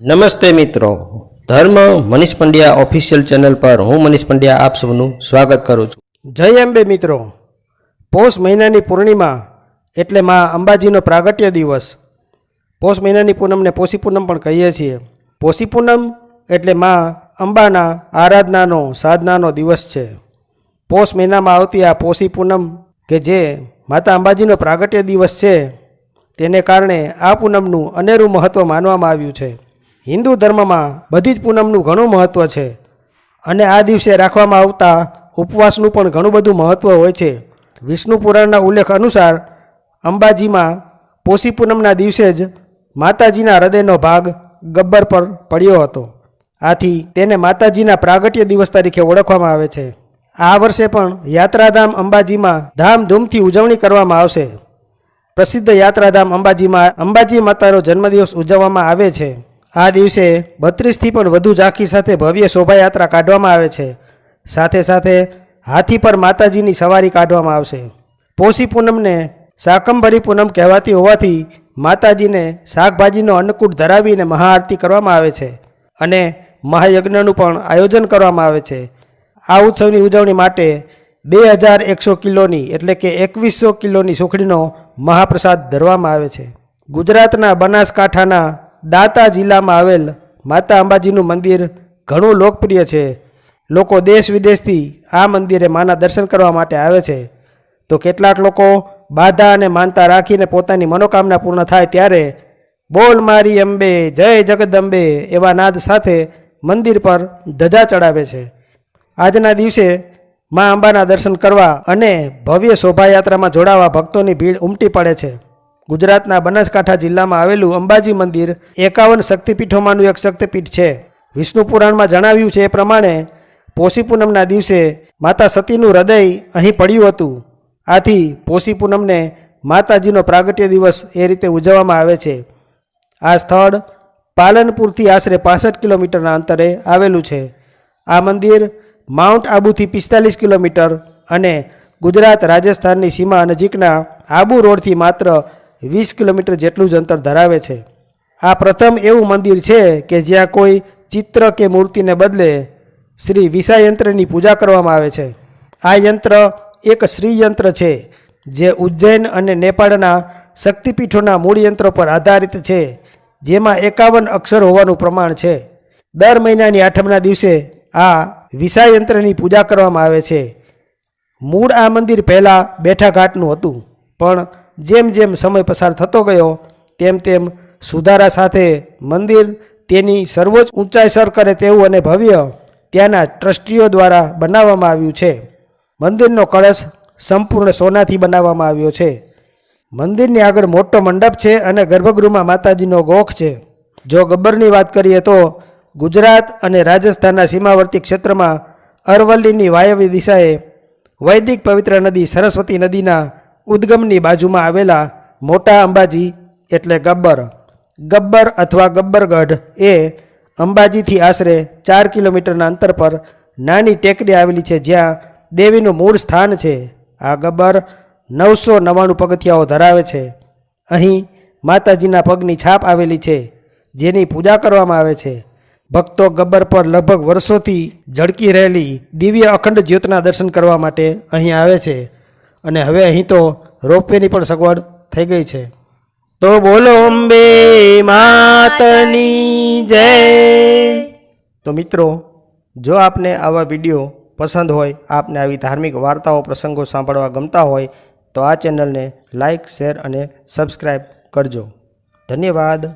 નમસ્તે મિત્રો. ધર્મ મનીષ પંડ્યા ઓફિશિયલ ચેનલ પર હું મનીષ પંડ્યા આપ સૌનું સ્વાગત કરું છું. જય અંબે મિત્રો. પોષ મહિનાની પૂર્ણિમા એટલે મા અંબાજીનો પ્રાગટ્ય દિવસ. પોષ મહિનાની પૂનમને પોષી પૂનમ પણ કહીએ છીએ. પોષી પૂનમ એટલે મા અંબાના આરાધનાનો, સાધનાનો દિવસ છે. પોષ મહિનામાં આવતી આ પોષી પૂનમ કે જે માતા અંબાજીનો પ્રાગટ્ય દિવસ છે, તેને કારણે આ પૂનમનું અનેરું મહત્ત્વ માનવામાં આવ્યું છે. હિન્દુ ધર્મમાં બધી જ પૂનમનું ઘણું મહત્ત્વ છે. અને આ દિવસે રાખવામાં આવતા ઉપવાસનું પણ ઘણું બધું મહત્ત્વ હોય છે. વિષ્ણુ પુરાણના ઉલ્લેખ અનુસાર અંબાજીમાં પોષી પૂનમના દિવસે જ માતાજીના હૃદયનો ભાગ ગબ્બર પર પડ્યો હતો. આથી તેને માતાજીના પ્રાગટ્ય દિવસ તરીકે ઓળખવામાં આવે છે. આ વર્ષે પણ યાત્રાધામ અંબાજીમાં ધામધૂમથી ઉજવણી કરવામાં આવશે. પ્રસિદ્ધ યાત્રાધામ અંબાજીમાં અંબાજી માતાનો જન્મદિવસ ઉજવવામાં આવે છે. આ દિવસે બત્રીસથી પણ વધુ ઝાંખી સાથે ભવ્ય શોભાયાત્રા કાઢવામાં આવે છે. સાથે સાથે હાથી પર માતાજીની સવારી કાઢવામાં આવશે. પોષી પૂનમને શાકંભરી પૂનમ કહેવાતી હોવાથી માતાજીને શાકભાજીનો અન્નકૂટ ધરાવીને મહાઆરતી કરવામાં આવે છે અને મહાયજ્ઞનું પણ આયોજન કરવામાં આવે છે. આ ઉત્સવની ઉજવણી માટે બે હજાર એકસો કિલોની એટલે કે એકવીસો કિલોની સુખડીનો મહાપ્રસાદ ધરવામાં આવે છે. ગુજરાતના બનાસકાંઠાના દાંતા જિલ્લામાં આવેલ માતા અંબાજીનું મંદિર ઘણું લોકપ્રિય છે. લોકો દેશ વિદેશથી આ મંદિરે માના દર્શન કરવા માટે આવે છે. તો કેટલાક લોકો બાધા અને માનતા રાખીને પોતાની મનોકામના પૂર્ણ થાય ત્યારે બોલ મારી અંબે, જય જગદંબે એવા નાદ સાથે મંદિર પર ધજા ચડાવે છે. આજના દિવસે મા અંબાના દર્શન કરવા અને ભવ્ય શોભાયાત્રામાં જોડાવા ભક્તોની ભીડ ઉમટી પડે છે. ગુજરાતના બનાસકાંઠા જિલ્લામાં આવેલું અંબાજી મંદિર એકાવન શક્તિપીઠોમાંનું એક શક્તિપીઠ છે. વિષ્ણુ પુરાણમાં જણાવ્યું છે એ પ્રમાણે પોષી પૂનમના દિવસે માતા સતીનું હૃદય અહીં પડ્યું હતું. આથી પોષી પૂનમને માતાજીનો પ્રાગટ્ય દિવસ એ રીતે ઉજવવામાં આવે છે. આ સ્થળ પાલનપુરથી આશરે પાસઠ કિલોમીટરના અંતરે આવેલું છે. આ મંદિર માઉન્ટ આબુથી પિસ્તાલીસ કિલોમીટર અને ગુજરાત રાજસ્થાનની સીમા નજીકના આબુ રોડથી માત્ર વીસ કિલોમીટર જેટલું જ અંતર ધરાવે છે. આ પ્રથમ એવું મંદિર છે કે જ્યાં કોઈ ચિત્ર કે મૂર્તિને બદલે શ્રી વિષાયંત્રની પૂજા કરવામાં આવે છે. આ યંત્ર એક શ્રીયંત્ર છે, જે ઉજ્જૈન અને નેપાળના શક્તિપીઠોના મૂળ યંત્રો પર આધારિત છે, જેમાં એકાવન અક્ષર હોવાનું પ્રમાણ છે. દર મહિનાની આઠમના દિવસે આ વિષાયંત્રની પૂજા કરવામાં આવે છે. મૂળ આ મંદિર પહેલાં બેઠા ઘાટનું હતું, પણ જેમ જેમ સમય પસાર થતો ગયો, તેમ તેમ સુધારા સાથે મંદિર તેની સર્વોચ્ચ ઊંચાઈ સર કરે તેવું અને ભવ્ય ત્યાંના ટ્રસ્ટીઓ દ્વારા બનાવવામાં આવ્યું છે. મંદિરનો કળશ સંપૂર્ણ સોનાથી બનાવવામાં આવ્યો છે. મંદિરની આગળ મોટો મંડપ છે અને ગર્ભગૃહમાં માતાજીનો ગોખ છે. જો ગબ્બરની વાત કરીએ તો ગુજરાત અને રાજસ્થાનના સીમાવર્તી ક્ષેત્રમાં અરવલ્લીની વાયવ્ય દિશાએ વૈદિક પવિત્ર નદી સરસ્વતી નદીના ઉદ્ગમની બાજુમાં આવેલા મોટા અંબાજી એટલે ગબ્બર. ગબ્બર અથવા ગબ્બરગઢ એ અંબાજીથી આશરે ચાર કિલોમીટરના અંતર પર નાની ટેકરી આવેલી છે જ્યાં દેવીનું મૂળ સ્થાન છે. આ ગબ્બર નવસો નવ્વાણું પગથિયાઓ ધરાવે છે. અહીં માતાજીના પગની છાપ આવેલી છે, જેની પૂજા કરવામાં આવે છે. ભક્તો ગબ્બર પર લગભગ વર્ષોથી ઝળકી રહેલી દિવ્ય અખંડ જ્યોતના દર્શન કરવા માટે અહીં આવે છે. અને હવે અહીં તો રોપવેની પણ સગવડ થઈ ગઈ છે. તો બોલો, અંબે માતની જય. તો મિત્રો, જો આપને આવા વીડિયો પસંદ હોય, આપને આવી ધાર્મિક વાર્તાઓ, પ્રસંગો સાંભળવા ગમતા હોય, તો આ ચેનલને લાઈક, શેર અને સબસ્ક્રાઈબ કરજો. ધન્યવાદ.